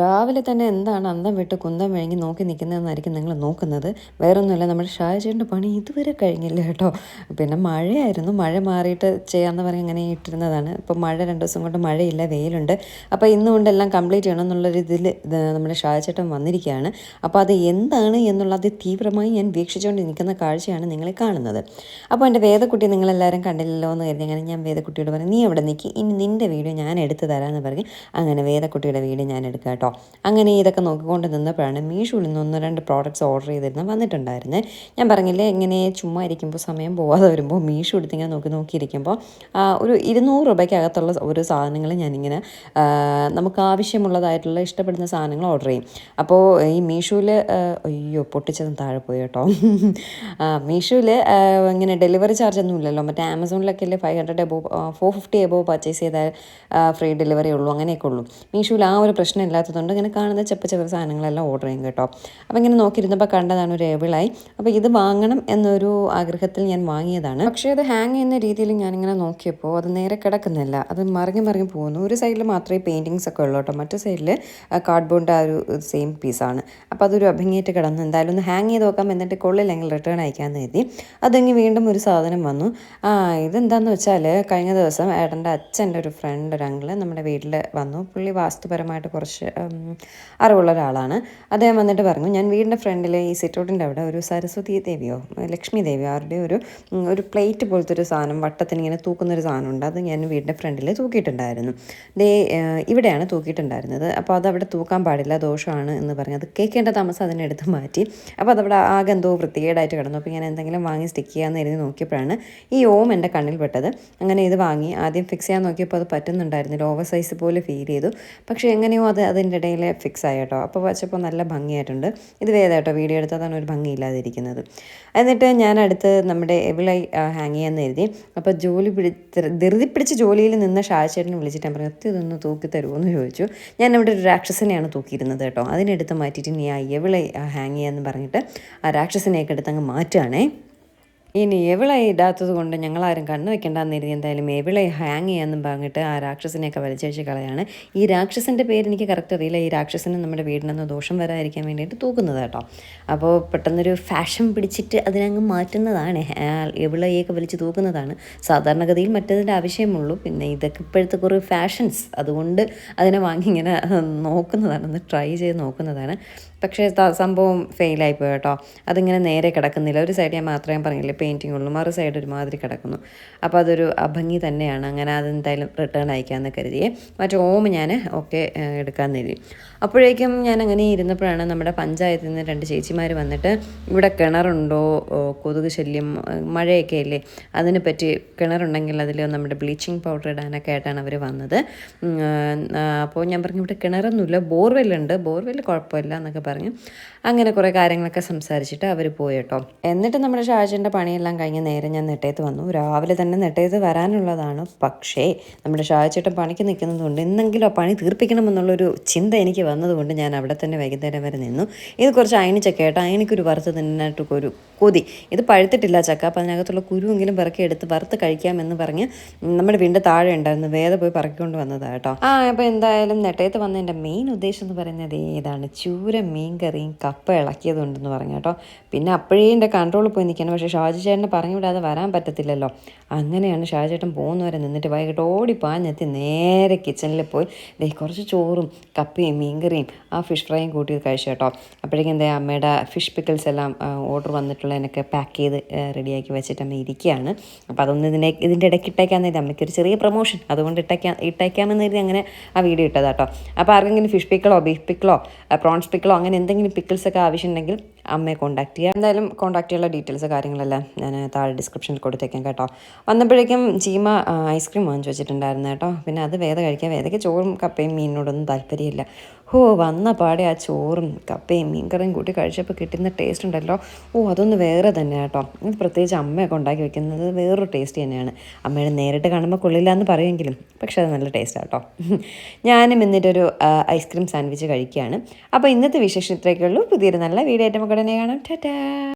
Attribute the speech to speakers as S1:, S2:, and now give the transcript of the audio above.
S1: രാവിലെ തന്നെ എന്താണ് അന്തം വിട്ട് കുന്തം വഴങ്ങി നോക്കി നിൽക്കുന്നതെന്നായിരിക്കും നിങ്ങൾ നോക്കുന്നത്. വേറൊന്നുമല്ല നമ്മുടെ ഷാജേന്റെ പണി ഇതുവരെ കഴിഞ്ഞില്ല കേട്ടോ. പിന്നെ മഴയായിരുന്നു. മഴ മാറിയിട്ട് ചെയ്യാമെന്ന് പറഞ്ഞ് ഇങ്ങനെ ഇട്ടിരുന്നതാണ്. ഇപ്പോൾ മഴ രണ്ട് ദിവസം കൊണ്ട് മഴയില്ല വെയിലുണ്ട്. അപ്പോൾ ഇന്ന് കൊണ്ടെല്ലാം കംപ്ലീറ്റ് ചെയ്യണം എന്നുള്ളൊരു ഇതിൽ നമ്മുടെ ഷാജേട്ടൻ വന്നിരിക്കുകയാണ്. അപ്പോൾ അത് എന്താണ് എന്നുള്ളത് തീവ്രമായി ഞാൻ വീക്ഷിച്ചുകൊണ്ട് നിൽക്കുന്ന കാഴ്ചയാണ് നിങ്ങളെ കാണുന്നത്. അപ്പോൾ എന്റെ വേദക്കുട്ടി നിങ്ങളെല്ലാവരും കണ്ടില്ലല്ലോ എന്ന് കരുതി അങ്ങനെ ഞാൻ വേദക്കുട്ടിയോട് പറഞ്ഞു നീ അവിടെ നിൽക്കി ഇനി നിന്റെ വീഡിയോ ഞാൻ എടുത്തു തരാമെന്ന് പറഞ്ഞ് അങ്ങനെ വേദക്കുട്ടിയുടെ വീഡിയോ ഞാൻ എടുക്കാം അങ്ങനെ ഇതൊക്കെ നോക്കിക്കൊണ്ട് നിന്നപ്പോഴാണ് മീഷോയിൽ നിന്ന് ഒന്ന് രണ്ട് പ്രോഡക്റ്റ്സ് ഓർഡർ ചെയ്തിരുന്നു വന്നിട്ടുണ്ടായിരുന്നു. ഞാൻ പറഞ്ഞില്ലേ ഇങ്ങനെ ചുമ്മാ ഇരിക്കുമ്പോൾ സമയം പോവാതെ വരുമ്പോൾ മീഷോ എടുത്തിങ്ങനെ നോക്കി നോക്കിയിരിക്കുമ്പോൾ ഒരു ഇരുന്നൂറ് രൂപയ്ക്കകത്തുള്ള ഒരു സാധനങ്ങൾ ഞാനിങ്ങനെ നമുക്ക് ആവശ്യമുള്ളതായിട്ടുള്ള ഇഷ്ടപ്പെടുന്ന സാധനങ്ങൾ ഓർഡർ ചെയ്യും. അപ്പോൾ ഈ മീഷോയിൽ അയ്യോ പൊട്ടിച്ചതും താഴെ പോയി കേട്ടോ. മീഷോയിൽ ഇങ്ങനെ ഡെലിവറി ചാർജ് ഒന്നും ഇല്ലല്ലോ. മറ്റേ ആമസോണിലൊക്കെ അല്ലേ five hundred above four fifty above purchase ചെയ്താൽ ഫ്രീ ഡെലിവറി ഉള്ളൂ അങ്ങനെയൊക്കെ ഉള്ളൂ. മീഷോയിൽ ആ ഒരു പ്രശ്നം ഇല്ലാത്തത് ഇല്ലാത്തതുകൊണ്ട് ഇങ്ങനെ കാണുന്ന ചെപ്പ് ചെപ്പ് സാധനങ്ങളെല്ലാം ഓർഡർ ചെയ്യും കേട്ടോ. അപ്പോൾ ഇങ്ങനെ നോക്കിയിരുന്നപ്പോൾ കണ്ടതാണ് ഒരു ഏബിളായി അപ്പോൾ ഇത് വാങ്ങണം എന്നൊരു ആഗ്രഹത്തിൽ ഞാൻ വാങ്ങിയതാണ്. പക്ഷേ അത് ഹാങ് ചെയ്യുന്ന രീതിയിൽ ഞാനിങ്ങനെ നോക്കിയപ്പോൾ അത് നേരെ കിടക്കുന്നില്ല. അത് മറിഞ്ഞ് മറിഞ്ഞ് പോകുന്നു. ഒരു സൈഡിൽ മാത്രമേ പെയിന്റിങ്സ് ഒക്കെ ഉള്ളൂ കേട്ടോ. മറ്റു സൈഡിൽ കാർഡ്ബോർഡിന്റെ ആ ഒരു സെയിം പീസാണ് അപ്പോൾ അതൊരു അഭിങ്ങേറ്റ് കിടന്നു. എന്തായാലും ഒന്ന് ഹാങ് ചെയ്ത് നോക്കാം എന്നിട്ട് കൊള്ളില്ലെങ്കിൽ റിട്ടേൺ അയക്കാമെന്ന് എഴുതി അതങ്ങ് വീണ്ടും ഒരു സാധനം വന്നു. ആ ഇതെന്താണെന്ന് വെച്ചാൽ കഴിഞ്ഞ ദിവസം ഏട്ടന്റെ അച്ഛന്റെ ഒരു ഫ്രണ്ട് ഒരു അങ്കിൾ നമ്മുടെ വീട്ടിൽ വന്നു. പുള്ളി വാസ്തുപരമായിട്ട് കുറച്ച് അറിവുള്ള ഒരാളാണ്. അദ്ദേഹം വന്നിട്ട് പറഞ്ഞു ഞാൻ വീടിന്റെ ഫ്രണ്ടിലെ ഈ സിറ്റൗട്ടിന്റെ അവിടെ ഒരു സരസ്വതി ദേവിയോ ലക്ഷ്മി ദേവിയോ അവരുടെ ഒരു ഒരു പ്ലേറ്റ് പോലത്തെ ഒരു സാധനം വട്ടത്തിന് ഇങ്ങനെ തൂക്കുന്നൊരു സാധനമുണ്ട്. അത് ഞാൻ വീടിന്റെ ഫ്രണ്ടിൽ തൂക്കിയിട്ടുണ്ടായിരുന്നു. ദേ ഇവിടെയാണ് തൂക്കിയിട്ടുണ്ടായിരുന്നത്. അപ്പോൾ അത് അവിടെ തൂക്കാൻ പാടില്ല ദോഷമാണ് എന്ന് പറഞ്ഞു അത് കേൾക്കേണ്ട താമസം അതിനെടുത്ത് മാറ്റി. അപ്പോൾ അതവിടെ ആകെ എന്തോ വൃത്തികേടായിട്ട് കിടന്നു. അപ്പോൾ ഞാൻ എന്തെങ്കിലും വാങ്ങി സ്റ്റിക്ക് ചെയ്യാമെന്ന് എഴുതി നോക്കിയപ്പോഴാണ് ഈ ഓം എന്റെ കണ്ണിൽ പെട്ടത്. അങ്ങനെ ഇത് വാങ്ങി. ആദ്യം ഫിക്സ് ചെയ്യാൻ നോക്കിയപ്പോൾ അത് പറ്റുന്നുണ്ടായിരുന്നില്ല. ഓവർ സൈസ് പോലെ ഫീൽ ചെയ്തു. പക്ഷേ എങ്ങനെയോ അത് അതിന്റെ അതിന്റെ ഇടയിൽ ഫിക്സ് ആയി കേട്ടോ. അപ്പോൾ വച്ചപ്പോൾ നല്ല ഭംഗിയായിട്ടുണ്ട്. ഇത് വേദ കേട്ടോ വീഡിയോ എടുത്തതാണ് ഒരു ഭംഗിയില്ലാതിരിക്കുന്നത്. എന്നിട്ട് ഞാൻ അടുത്ത് നമ്മുടെ എവിളൈ ഹാങ് ചെയ്യാമെന്ന് എഴുതി അപ്പോൾ ജോലി പിടി ധൃതി പിടിച്ച് ജോലിയിൽ നിന്ന് ഷാജേട്ടനെ വിളിച്ചിട്ട് ഞാൻ പറഞ്ഞു ഒത്തിരി ഇതൊന്ന് തൂക്കി തരുമോ? എന്ന് ചോദിച്ചു. ഞാൻ അവിടെ ഒരു രാക്ഷസനെയാണ് തൂക്കിയിരുന്നത് കേട്ടോ. അതിനെടുത്ത് മാറ്റിയിട്ട് ഇനി ആ എവിളൈ ഹാങ് ചെയ്യാമെന്ന് പറഞ്ഞിട്ട് ആ രാക്ഷസനെയൊക്കെ എടുത്ത് അങ്ങ് മാറ്റുകയാണേ. ഇനി എവിളെ ഇടാത്തത് കൊണ്ട് ഞങ്ങളാരും കണ്ണു വെക്കേണ്ടെന്ന് കരുതി എന്തായാലും എവിളെ ഹാങ് ചെയ്യാമെന്നും പറഞ്ഞിട്ട് ആ രാക്ഷസനെയൊക്കെ വലിച്ചേച്ച് കളയാണ്. ഈ രാക്ഷസന്റെ പേര് എനിക്ക് കറക്റ്റ് അറിയില്ല. ഈ രാക്ഷസന് നമ്മുടെ വീടിനൊന്ന് ദോഷം വരാതിരിക്കാൻ വേണ്ടിയിട്ട് തൂക്കുന്നത് കേട്ടോ. അപ്പോൾ പെട്ടെന്നൊരു ഫാഷൻ പിടിച്ചിട്ട് അതിനങ്ങ് മാറ്റുന്നതാണ്. എവിളയൊക്കെ വലിച്ച് തൂക്കുന്നതാണ്. സാധാരണഗതിയിൽ മറ്റതിന്റെ ആവശ്യമുള്ളൂ. പിന്നെ ഇതൊക്കെ ഇപ്പോഴത്തെ കുറേ ഫാഷൻസ് അതുകൊണ്ട് അതിനെ വാങ്ങി ഇങ്ങനെ നോക്കുന്നതാണ്. ഒന്ന് ട്രൈ ചെയ്ത് നോക്കുന്നതാണ്. പക്ഷേ സംഭവം ഫെയിലായിപ്പോയി കേട്ടോ. അതിങ്ങനെ നേരെ കിടക്കുന്നില്ല. ഒരു സൈഡ് ഞാൻ മാത്രമേ പറഞ്ഞില്ലേ? പെയിന്റിങ് ഉള്ളു. മറു സൈഡ് ഒരുമാതിരി കിടക്കുന്നു. അപ്പോൾ അതൊരു അഭംഗി തന്നെയാണ്. അങ്ങനെ അതെന്തായാലും റിട്ടേൺ അയക്കാമെന്ന് കരുതിയേ മറ്റേ ഓം ഞാൻ ഒക്കെ എടുക്കാൻ കരുതി. അപ്പോഴേക്കും ഞാൻ അങ്ങനെ ഇരുന്നപ്പോഴാണ് നമ്മുടെ പഞ്ചായത്തിൽ നിന്ന് രണ്ട് ചേച്ചിമാർ വന്നിട്ട് ഇവിടെ കിണറുണ്ടോ? കൊതുക് ശല്യം മഴയൊക്കെ അല്ലേ? അതിനെ പറ്റി കിണറുണ്ടെങ്കിൽ അതിൽ നമ്മുടെ ബ്ലീച്ചിങ് പൗഡർ ഇടാനൊക്കെ ആയിട്ടാണ് അവർ വന്നത്. അപ്പോൾ ഞാൻ പറഞ്ഞു ഇവിടെ കിണറൊന്നുമില്ല. ബോർവെല്ലുണ്ട്. ബോർവെൽ കുഴപ്പമില്ല എന്നൊക്കെ പറഞ്ഞു. അങ്ങനെ കുറേ കാര്യങ്ങളൊക്കെ സംസാരിച്ചിട്ട് അവർ പോയി കേട്ടോ. എന്നിട്ട് നമ്മുടെ ഷാജന്റെ പണിയെല്ലാം കഴിഞ്ഞ് നേരെ ഞാൻ നെട്ടയത്ത് വന്നു. രാവിലെ തന്നെ നെട്ടയത്ത് വരാനുള്ളതാണ്. പക്ഷേ നമ്മുടെ ഷാജേട്ടൻ പണിക്ക് നിൽക്കുന്നതുകൊണ്ട് എന്തെങ്കിലും ആ പണി തീർപ്പിക്കണമെന്നുള്ളൊരു ചിന്ത എനിക്ക് വന്നതുകൊണ്ട് ഞാൻ അവിടെ തന്നെ വൈകുന്നേരം വരെ നിന്നു. ഇത് കുറച്ച് അയണിച്ചക്ക കേട്ടോ. അയണിക്കൊരു വറുത്ത് തിന്നായിട്ടൊക്കെ ഒരു കൊതി. ഇത് പഴുത്തിട്ടില്ല ചക്ക. അപ്പം അതിനകത്തുള്ള കുരുവെങ്കിലും പറക്കി എടുത്ത് വറുത്ത് കഴിക്കാമെന്ന് പറഞ്ഞ് നമ്മുടെ വീണ്ടും താഴെ ഉണ്ടായിരുന്നു. വേദ പോയി പറക്കിക്കൊണ്ട് വന്നതാണ് കേട്ടോ. ആ അപ്പോൾ എന്തായാലും നെട്ടയത്ത് വന്നതിന്റെ മെയിൻ ഉദ്ദേശം എന്ന് പറയുന്നത് ഏതാണ് ചൂര മീൻ കറിയും കപ്പ ഇളക്കിയതുണ്ടെന്ന് പറഞ്ഞു കേട്ടോ. പിന്നെ അപ്പോഴേ എന്റെ കൺട്രോളിൽ പോയി നിൽക്കണം പക്ഷേ ഷാജി ചേട്ടനെ പറഞ്ഞു വിടാതെ വരാൻ പറ്റത്തില്ലല്ലോ. അങ്ങനെയാണ് ഷാജിചേട്ടൻ പോകുന്നവരെ നിന്നിട്ട് വൈകിട്ട് ഓടി പാഞ്ഞെത്തി നേരെ കിച്ചണിൽ പോയി. ദേ കുറച്ച് ചോറും കപ്പയും മീൻകറിയും ആ ഫിഷ് ഫ്രൈയും കൂട്ടി കഴിച്ചു കേട്ടോ. അപ്പോഴേക്കും എന്താ അമ്മയുടെ ഫിഷ് പിക്കിൾസ് എല്ലാം ഓർഡർ വന്നിട്ടുള്ളതിനൊക്കെ പാക്ക് ചെയ്ത് റെഡിയാക്കി വെച്ചിട്ട് അമ്മ ഇരിക്കുകയാണ്. അപ്പോൾ അതൊന്ന് ഇതിനെ ഇതിന്റെ ഇടയ്ക്ക് ഇട്ടേക്കാന്ന് കരുതി. അമ്മയ്ക്കൊരു ചെറിയ പ്രൊമോഷൻ അതുകൊണ്ട് ഇട്ടേക്കാം ഇട്ടേക്കാമെന്ന് കരുതി അങ്ങനെ ആ വീഡിയോ ഇട്ടതാട്ടോ അപ്പോൾ ആർക്കെങ്കിലും ഫിഷ് പിക്കിളോ ബീഫ് പിക്കിളോ പ്രോൺസ് പിക്കിളോ അങ്ങനെ എന്തെങ്കിലും പിക്കിൾസൊക്കെ ആവശ്യമുണ്ടെങ്കിൽ അമ്മയെ കോൺടാക്ട് ചെയ്യുക എന്തായാലും കോൺടാക്ട് ചെയ്യാനുള്ള ഡീറ്റെയിൽസ് കാര്യങ്ങളെല്ലാം ഞാൻ താഴെ ഡിസ്ക്രിപ്ഷനിൽ കൊടുത്തേക്കാം കേട്ടോ. വന്നപ്പോഴേക്കും ചീമ ഐസ്ക്രീം വാങ്ങിച്ചു വെച്ചിട്ടുണ്ടായിരുന്നു കേട്ടോ. പിന്നെ അത് വേദ കഴിക്കാൻ വേദയ്ക്ക് ചോറും കപ്പയും മീനിനോടൊന്നും താല്പര്യമില്ല. ഓ വന്ന പാടെ ആ ചോറും കപ്പയും മീൻകറിയും കൂട്ടി കഴിച്ചപ്പോൾ കിട്ടുന്ന ടേസ്റ്റ് ഉണ്ടല്ലോ. ഓ അതൊന്ന് വേറെ തന്നെ കേട്ടോ. ഇത് പ്രത്യേകിച്ച് അമ്മയൊക്കെ ഉണ്ടാക്കി വെക്കുന്നത് വേറൊരു ടേസ്റ്റ് തന്നെയാണ്. അമ്മയുടെ നേരിട്ട് കാണുമ്പോൾ കൊള്ളില്ല എന്ന് പറയുമെങ്കിലും പക്ഷേ അത് നല്ല ടേസ്റ്റ് കേട്ടോ. ഞാനും എന്നിട്ടൊരു ഐസ്ക്രീം സാൻഡ്വിച്ച് കഴിക്കുകയാണ്. അപ്പോൾ ഇന്നത്തെ വിശേഷം ഇത്രയൊക്കെ ഉള്ളൂ. പുതിയൊരു നല്ല വീഡിയോ ആയിട്ട് നമുക്ക് കാണാം. ടാറ്റാ